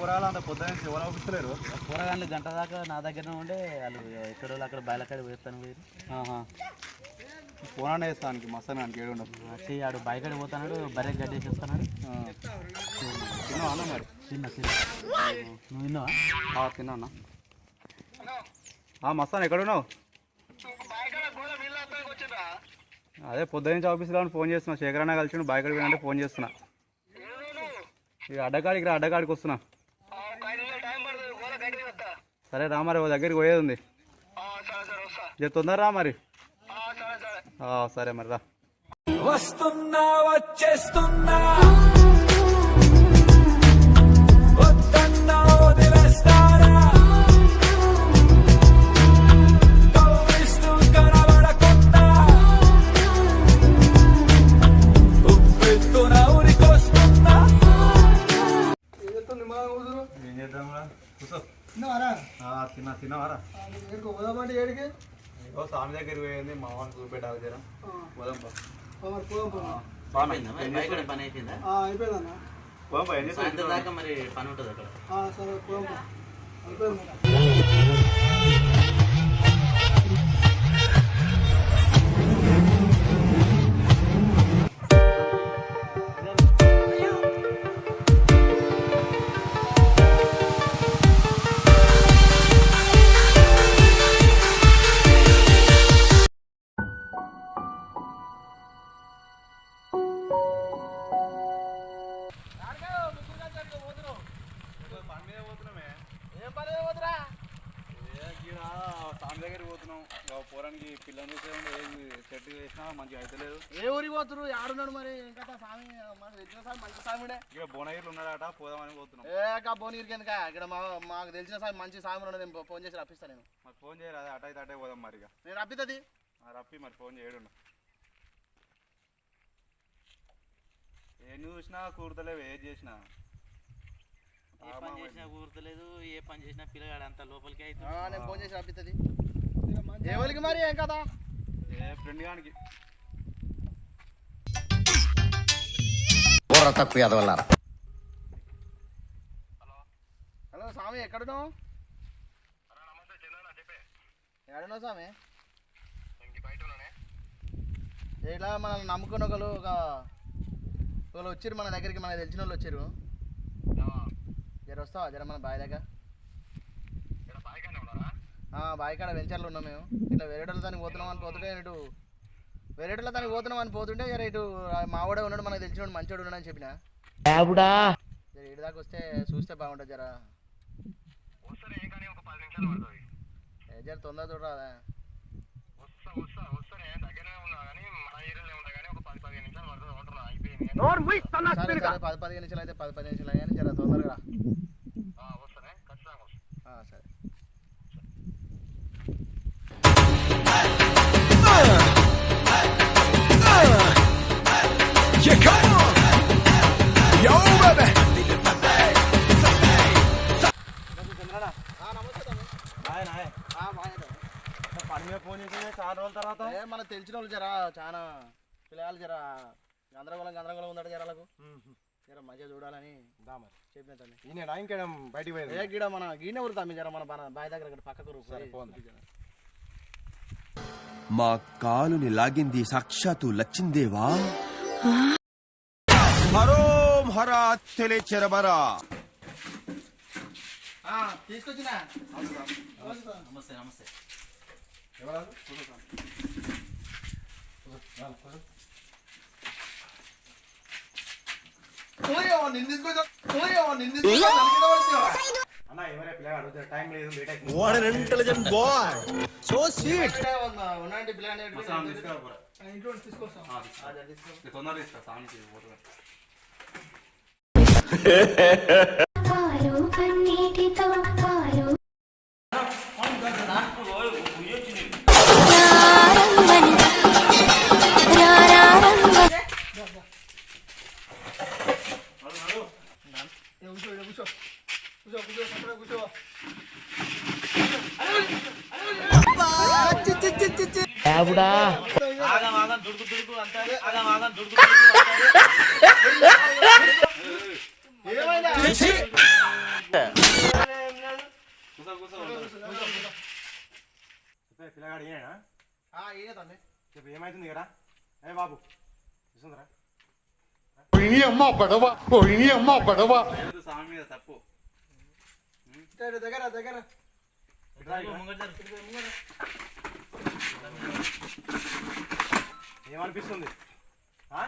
పొరాలు అంత పొద్దున ఎవరు ఆపిస్తలేరు కూరగాయలు గంట దాకా నా దగ్గరనే ఉండే వాళ్ళు ఎక్కడో అక్కడ బయలకాడ పోతాను ఫోన్ అనే వేస్తానికి మస్తానికి ఏడు ఉండదు. వచ్చి ఆడు బయకాడ పోతున్నాడు బర్రె గడ్డేసి వస్తున్నాడు తిన్నావా మరి? తిన్న తిన్న. నువ్వు విన్నావా ఆ, తిన్నా మస్తాన్ ఎక్కడ ఉన్నావు అదే పొద్దున నుంచి ఆఫీస్లో ఫోన్ చేస్తున్నా. శేఖర్ అన్న కలిసి బాయ్ కాడికి పోయినంటే ఫోన్ చేస్తున్నా. ఇక అడ్డకాడికి రా అడ్డకాడికి వస్తున్నా. సరే రా మరి ఓ దగ్గరికి పోయేది ఉంది జర తొందర రా మరి? సరే మరి రా. వస్తున్నా వచ్చేస్తున్నా. ఏం చేద్దాం కూర్చో. తిన్నావారా? తిన్నా తిన్నావారా? ఎక్కడికి పోదామంటే ఏడికి? ఓ స్వామి దగ్గరికి పోయింది మా వాడిని చూపెట్టాలి జర పోదాం పని అయిపోయిందా? ఆ, అయిపోయిందన్న పోదాం దాకా మరి పని ఉంటుంది అక్కడ. ఆ, సరే పోదాం. అయిపోయింది ఇక్కడ బోనగిరిలు ఉన్నాడట పోదామని పోతున్నాం. ఏ కా భువనగిరికి ఎందుక? ఇక్కడ మా మాకు తెలిసిన స్వామి మంచి ఉన్నాడు నేను ఫోన్ చేసి రప్పిస్తా నేను. మరి ఫోన్ చేయరు అట అయితే అటే పోదాం మరి ఇక. నేను రప్పిస్తుంది ఆ రప్పి మరి ఫోన్ చేయడు ఏం చూసినా కూర్తలేవు ఏది చేసినా. ఏ పని చేసినా కూర్తలేదు ఏ పని చేసినా పిల్లగాడు అంత లోపలికి అయితే నేను ఫోన్ చేసి రప్పిస్తుంది ఏ ఊరికి మరి ఏం కదా ఏ ఫ్రెండ్ గానికి. బుర్ర తక్కువ ఎదవల్లారా హలో. స్వామి ఎక్కడున్నావు? ఎక్కడున్నావు స్వామి? ఇట్లా మనం నమ్ముకున్న ఒకరు ఒక ఒకరు వచ్చారు మన దగ్గరికి మనకు తెలిసిన వాళ్ళు వచ్చారు జర వస్తావా? జర మన బాయ్ దగ్గర ఆ, బాయ్ కాడ వెంచర్లు ఉన్నాం మేము. ఇట్లా వేరేటోళ్ళ దానికి పోతున్నాం అని పోతుంటే ఇటు వేరేటోళ్ళ దానికి పోతున్నాం అని పోతుంటే జర ఇటు మావాడే ఉన్నాడు మనకు తెలిసినోడు మంచోడు ఉన్నాడు అని చెప్పిన జర ఇటు దాకా వస్తే చూస్తే బాగుంటుంది జర. జర తొందర చూడరాదా? సరే సరే పది పదిహేను నిమిషాలు అయితే పది పదిహేను నిమిషాలు కానీ జర తొందరగా తెలిసిన వాళ్ళు జర చాలా పిల్లగాళ్ళు జర గందరగోళం గందరగోళం ఉందట జరాలకు జర మంచిగా చూడాలని చెప్పిన తమ్మి ఈయన ఇంకేం బయటికి పోయింది? ఏ గిడ మన గీనే ఊరు తమ్మి జర మన బాయ్ దగ్గర ఇక్కడ పక్కకు ఊరు. మా కాలుని లాగింది సాక్షాత్తు లచ్చిందేవా? హరోం హరా చెరబరా. ఆ, తీసుకొచ్చినా. నమస్తే నమస్తే. OYO, what an intelligent boy so sweet ఇక్కడే ఉన్న ఇంట్లో తీసుకొస్తాం తొందరగా కన్నీటితో కూర్చో ఈడ కూర్చో కూర్చో కూర్చో అక్కడే కూర్చో ఆగం ఆగం దుడుకు దుడుకు అంటారు ఆగం ఆగం దుడుకు దుడుకు అంటారు ఏమైందా కూసో కూసో పిల్లగాడు ఏనా చెప్పు ఏమైతుంది ఇక్కడ ఏ బాబు చూస్తుందిరా స్వామి మీద తప్పు. దగ్గర దగ్గర. ఏమనిపిస్తుంది? ఆ?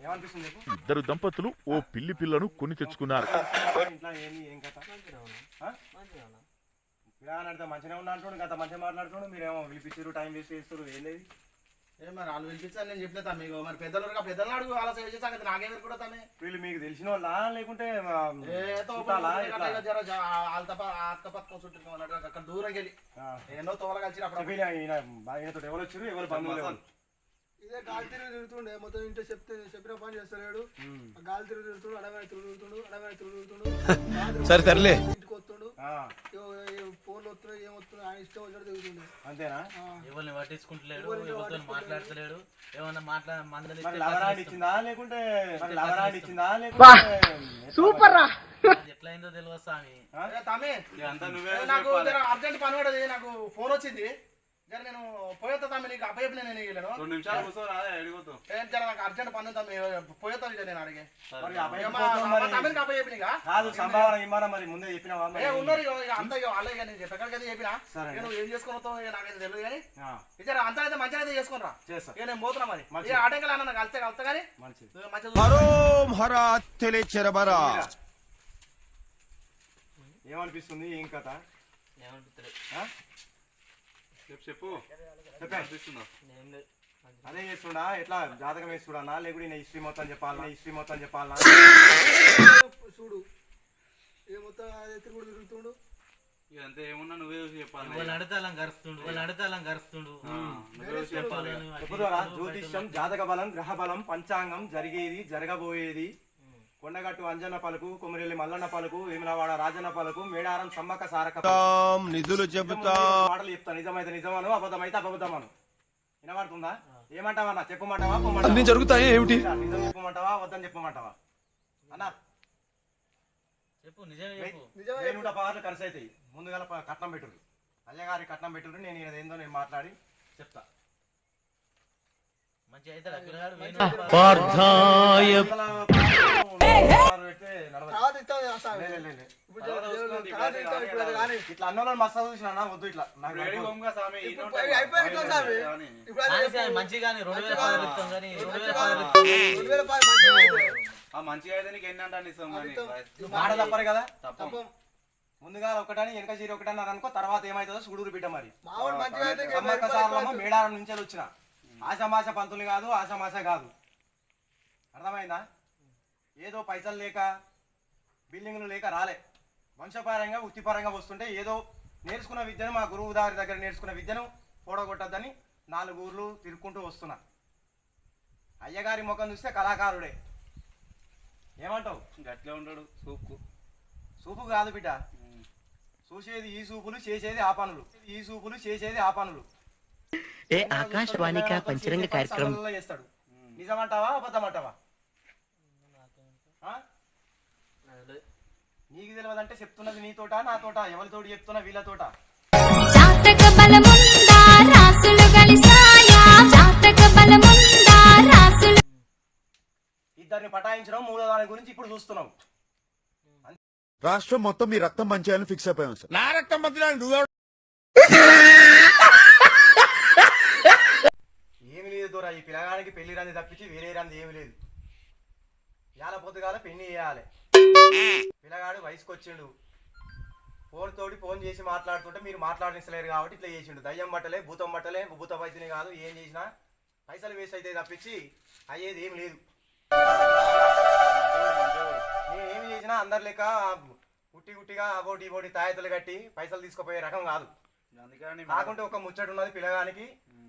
ఏమనిపిస్తుంది ఇద్దరు దంపతులు ఓ పిల్లి పిల్లను కొని తెచ్చుకున్నారు. మంచిగా ఉన్నా. అంటుండు గత మంచిగా మాట్లాడుతుండు మీరేమో పిలిపించారు టైం వేస్ట్ చేస్తారు ఏం లేదు ఏ మరి వాళ్ళు పిలిపించాను నేను తమ్మి ఇగో మరి పెద్దలు పెద్దలు అడుగు ఆలోచన చేసే సంగతి నాకేమి కూడా తమ్మి వీళ్ళు మీకు తెలిసిన వాళ్ళ? లేకుంటే అక్కడ దూరంకి వెళ్ళి. ఎన్నో తోవలు కలిసి అప్పుడు ఎవరు వచ్చారు ఎవరు బంధువులు ఇదే గాలి తిరుగు తిరుగుతుండే. మొత్తం ఇంట్లో చెప్తే చెప్పిన పని చేస్తలేడు. గాలి తిరుగు తిరుగుతుండు తిరుగు తిరుగుతుండు తిరుగు తిరుగుతుండు. సరే తరలే ఇంటికి వస్తుండు. ఆ, ఫోన్లు వస్తున్నాయి ఏమొస్తున్నాయి ఆయన ఇష్టం వచ్చినట్టు తిరుగుతుండే. అంతేనా? ఎవరిని పట్టించుకుంటలేడు ఎవరితో మాట్లాడతలేడు. ఏమన్నా మాట్లా మందలి మరి లవరాండి ఇచ్చిందా లేకుంటే ఇచ్చిందా లేకుంటే సూపర్ రా అది ఎట్లా అయిందో తెలియదు స్వామి ఏ తమ్మి. అంతా నువ్వే ఏ నాకు అర్జెంట్ పని పడది నాకు ఫోన్ వచ్చింది. జర నేను పోయేస్తా తమ్మి నీకు నేను ఇవ్వలేను రెండు నిమిషాలు కూర్చో రాదే అడిగిపోతావు ఏ జర నాకు అర్జెంట్ పని ఉంది తమ్మి పోయేస్తా ఇక నేను అడిగే. ఇక. తమ్మికి ఇక? కాదు సంభావన ఇమ్మరా మరి ముందే చెప్పినావా? ఏ ఉన్నారు ఇక ఇక అంతా ఇక వాళ్ళే ఇక నేను చెప్పినా. ఇక నువ్వు ఏం చేసుకుని వస్తావు ఇక నాకైతే తెలియదు కానీ. ఇద్దరు అంతా అయితే మంచిగా అయితే చేసుకుని రా చేస్తా. ఇక నేను పోతున్నా మరి. ఆటంకలు అన్న నాకు కలిస్తే కలుస్తా కానీ. మంచిది. ఇక ఏమనిపిస్తుంది ఏం కథ ఏమనిపిస్తలేదు. ఆ? చెప్పు చెప్పు. అదే చేస్తుండా? ఎట్లా? జాతకం వేస్తుడా? లేకుంటే ఈయన హిస్టరీ మొత్తం చెప్పాలనా హిస్టరీ మొత్తం చెప్పాలనా చూడు. ఏ మొత్తం తిరుగుడు తిరుగుతుండు? ఇదంతా ఏమున్నా నువ్వే చూసి చెప్పాలి. వాళ్ళు అడతాలం కరుస్తుండు వాళ్ళు అడతాలం కరుస్తుండు చెప్పాలి జ్యోతిష్యం జాతక బలం గ్రహ బలం పంచాంగం జరిగేది జరగబోయేది. కొండగట్టు అంజన్న పలుకు కొమరెల్లి మల్లన్న పలుకు వేములవాడ రాజన్న పలుకు మేడారం సమ్మక్క సారక నిధులు చెబుతా. మాటలు చెప్తా. నిజమైతే నిజమను అబద్ధమైతే అబద్ధమను. వినబడుతుందా? ఏమంటావా చెప్పమంటావా? అన్ని జరుగుతాయి ఏమిటి? నిజం చెప్పమంటావా? వద్దని చెప్పమంటావా? అన్నా. చెప్పు నిజమే నూట పదార్లు ఖర్చు అవుతాయి ముందుగా కట్నం పెట్టుర్రు. అయ్యగారి కట్నం పెట్టుర్రు. నేను ఏందో నేను మాట్లాడి చెప్తా. మంచిగా అవుతాడా? ఇట్లా చూసిన వద్దు ఇట్లా మంచిగా మంచిగా అయితే. నీకు ఎన్ని అంటే మాట తప్పరు కదా తప్పం. ముందుగా ఒకటని వెనక చీర ఒకటని అనుకో తర్వాత ఏమైతుందో సుడుగురు బిడ్డ మరి మంచిగా అయితే సమ్మక్క మేడారం నుంచి వచ్చిన ఆశామాష పంతులు కాదు ఆశామాష కాదు అర్థమైందా ఏదో పైసలు లేక బిల్డింగ్లు లేక రాలే. వంశపరంగా వృత్తిపరంగా వస్తుంటే ఏదో నేర్చుకున్న విద్యను మా గురువు దారి దగ్గర నేర్చుకున్న విద్యను పోడగొట్టద్దని నాలుగు ఊర్లు తిరుక్కుంటూ వస్తున్నా. అయ్యగారి ముఖం చూస్తే కళాకారుడే. ఏమంటావు? గట్లే ఉంటాడు సూపు. సూపు కాదు బిడ్డ. చూసేది ఈ సూపులు చేసేది ఆ పనులు. ఈ సూపులు చేసేది ఆ పనులు. ఏ ఆకాశవాణిక పంచరంగ కార్యక్రమం సరళంగా చేస్తాడు. నిజమంటావా అబద్ధమంటావా? నీకు తెలియదంటే చెప్తున్నది నీతోట నాతోట ఎవరితోటి చెప్తున్నా వీళ్ళతోట జాతక బలముందా? రాసులు కలిసాయా? జాతక బలముందా? రాసులు ఇద్దరిని పటాయించడం మూడో దాని గురించి ఇప్పుడు చూస్తున్నావు రాష్ట్రం మొత్తం మీ రక్తం పంచేయాలని ఫిక్స్ అయిపోయాం సార్. నా రక్తం నువ్వు ఏమి లేదు దూరా ఈ పిల్లగానికి పెళ్ళి రంది తప్పించి వేరే రంది ఏమి లేదు. ఇవాళ పొద్దుగాల పెళ్ళి చేయాలి. పిల్లగాడు వయసుకు వచ్చిండు ఫోన్ తోటి ఫోన్ చేసి మాట్లాడుతుంటే మీరు మాట్లాడించలేరు కాబట్టి ఇట్లా చేసిండు. దయ్యం బట్టలే భూతం బట్టలే భూత వైద్యుని కాదు ఏం చేసినా పైసలు వేస్ట్ అయితే తప్పించి అయ్యేది ఏం లేదు. నేను ఏమి చేసినా అందరు లెక్క గుట్టి గుట్టిగా అబోటి ఇబోటి తాయెత్తులు కట్టి పైసలు తీసుకుపోయే రకం కాదు. అందుకని కాకుంటే ఒక ముచ్చట ఉన్నది పిల్లగానికి.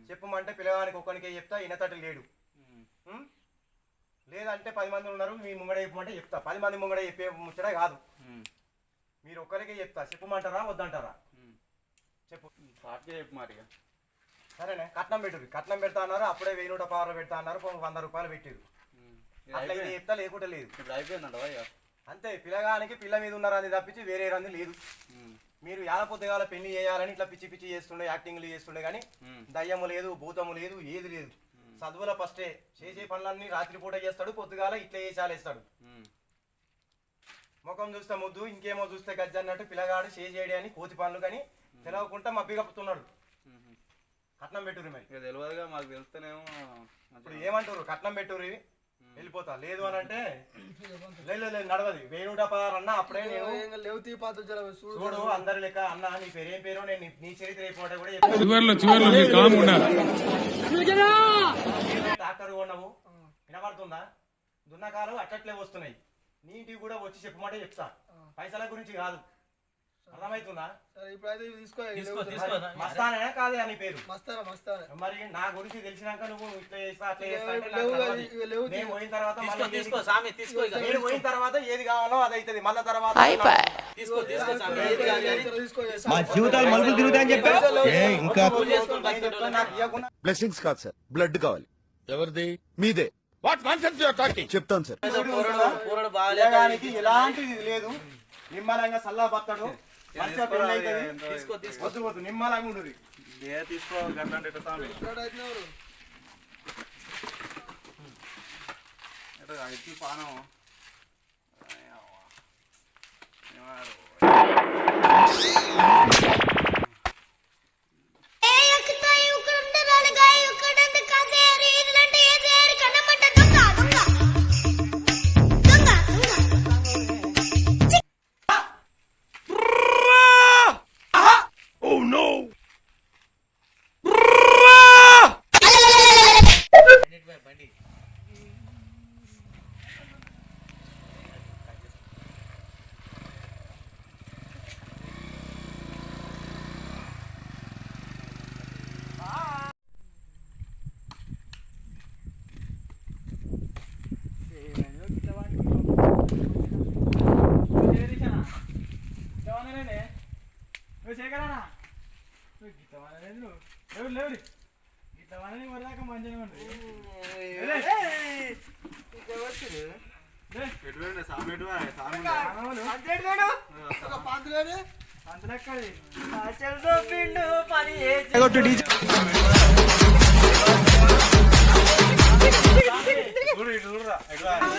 చెప్పమంటే పిల్లగానికి ఒక్కనికే చెప్తా ఇనతటి లేడు? లేదంటే పది మంది ఉన్నారు మీ ముంగడ చెప్పమంటే చెప్తా. పది మంది ముంగడ చెప్పే ముచ్చట కాదు. మీరు ఒక్కరికే చెప్తా. చెప్పమంటారా వద్దంటారా? చెప్పు. పాటకే చెప్పు మాటిగా సరేనే కట్నం పెట్టుర్రి. కట్నం పెడతా అన్నారు అప్పుడే వెయ్యి నూట పవర్లు పెడతా అన్నారు వంద రూపాయలు పెట్టారు అట్లా ఇది చెప్తా లేకుంటే లేదు. అయిపోయిందంట అంతే పిల్లగానికి పిల్ల మీద ఉన్న రంది తప్పించి వేరే రంది లేదు. మీరు యాల పొద్దుగాల పెళ్ళి చేయాలని ఇట్లా పిచ్చి పిచ్చి చేస్తుండే యాక్టింగ్లు చేస్తుండే కానీ దయ్యము లేదు భూతము లేదు ఏది లేదు. చదువుల ఫస్టే. చేసే పనులన్నీ రాత్రిపూట చేస్తాడు పొద్దుగాల ఇట్లా చేసాలేస్తాడు ముఖం చూస్తే ముద్దు ఇంకేమో చూస్తే గజ్జ అన్నట్టు పిల్లగాడు చేసేయడి అని కోతి పనులు కానీ తెలవకుండా మబ్బి కప్పుతున్నాడు. కట్నం పెట్టుర్రి మరి. తెలియదుగా మాకు తెలిస్తేనేమో ఇప్పుడు ఏమంటారు కట్నం పెట్టుర్రి? వెళ్ళిపోతా. లేదు అని అంటే లేదు లేదు నడవది. వేణుడ అన్న అప్పుడే నేను లేవు తీ పాత జర చూడు అందరి లెక్క అన్న నీ పేరేం పేరు నేను నీ- నీ చరిత్ర అయిపోతే కూడా. చివర్లో చివర్లో మీరు కొన్నాము. వినపడుతుందా దున్నకాలు అట్టట్లే వస్తున్నాయి. నీటివి కూడా వచ్చి చెప్పమంటే చెప్తా. పైసల గురించి కాదు. అర్థమవుతుందా? సరే తీసుకో ఇవి తీసుకో లేవు. తీసుకో. మస్తానే కాదే అని పేరు? మస్తారా మస్తారా మరి నా గురించి తెలిసినాక నువ్వు ఇట్లా చేస్తా అట్లా చేస్తా అంటే. నేను పోయిన తర్వాత తీసుకో మళ్ళీ తీసుకో ఏది- సామి తీసుకో ఇక. నేను పోయిన తర్వాత ఏది కావాలో అది అవుతుంది మళ్ళీ తర్వాత తీసుకో తీసుకో సామి. ఏది మా జీవితాలు మలుపులు తిరుగుతాయని ఇంకా బ్లెస్సింగ్స్ కాదు సార్. బ్లడ్ కావాలి. ఎవరిది? మీదే. వాట్ టాకింగ్ చెప్తాను సార్. ఎలాంటిది లేదు. నిమ్మలంగా సల్లా బతాడు మంచిగా పెళ్ళి అవుతుంది? తీసుకో తీసుకో. వద్దు వద్దు నిమ్మలంగా ఉండు ఏ తీసుకో గట్లంటే స్వామి? ఎట్ట పానం ఏమారు.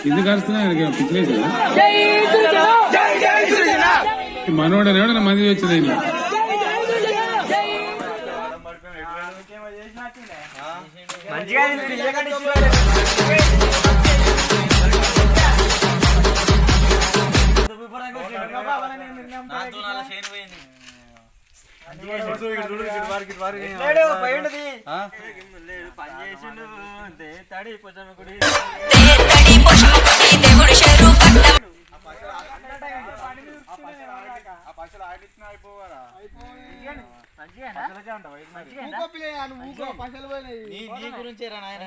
ఎందుకు మనోడు ఎవడన్నా మంది వచ్చింది అడ్డం పడిపోయాడు, ఎటు పోయాడు? ఆ? నా దునాల చేను పోయింది ఇటు చూడు, ఇటు చూడు, ఇటు వారికి, ఇటు వారికి. ఆ? పని చేసిండు అంటే తడి కొంచెం నీ నీ గురించే రా నాయన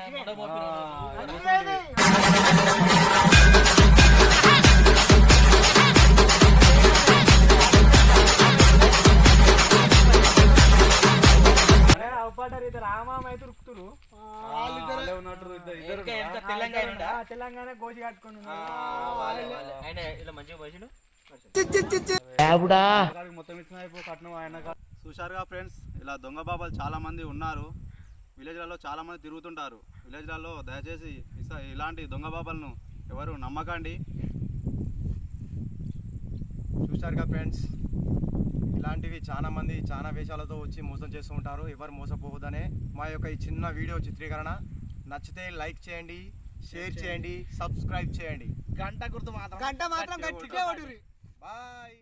ఉన్నట్టు ఇద్దరు- ఎంత తెలంగాణ ఉందా? తెలంగాణ గోజి కట్టుకుని మొత్తం ఇచ్చిన అయిపో కట్నం ఆయన చూశారుగా ఫ్రెండ్స్ ఇలా దొంగ బాబాలు చాలా మంది ఉన్నారు. విలేజ్లలో చాలా మంది తిరుగుతుంటారు. విలేజ్లలో దయచేసి ఇలాంటి దొంగ బాబాలను ఎవరు నమ్మకండి. చూశారుగా ఫ్రెండ్స్ ఇలాంటివి చాలా మంది చాలా వేషాలతో వచ్చి మోసం చేస్తూ ఉంటారు. ఎవరు మోసపోవద్దనే మా యొక్క ఈ చిన్న వీడియో చిత్రీకరణ. నచ్చితే లైక్ చేయండి షేర్ చేయండి. సబ్స్క్రైబ్ చేయండి. గంట గుర్తు మాత్రం. గంట మాత్రం బాయ్.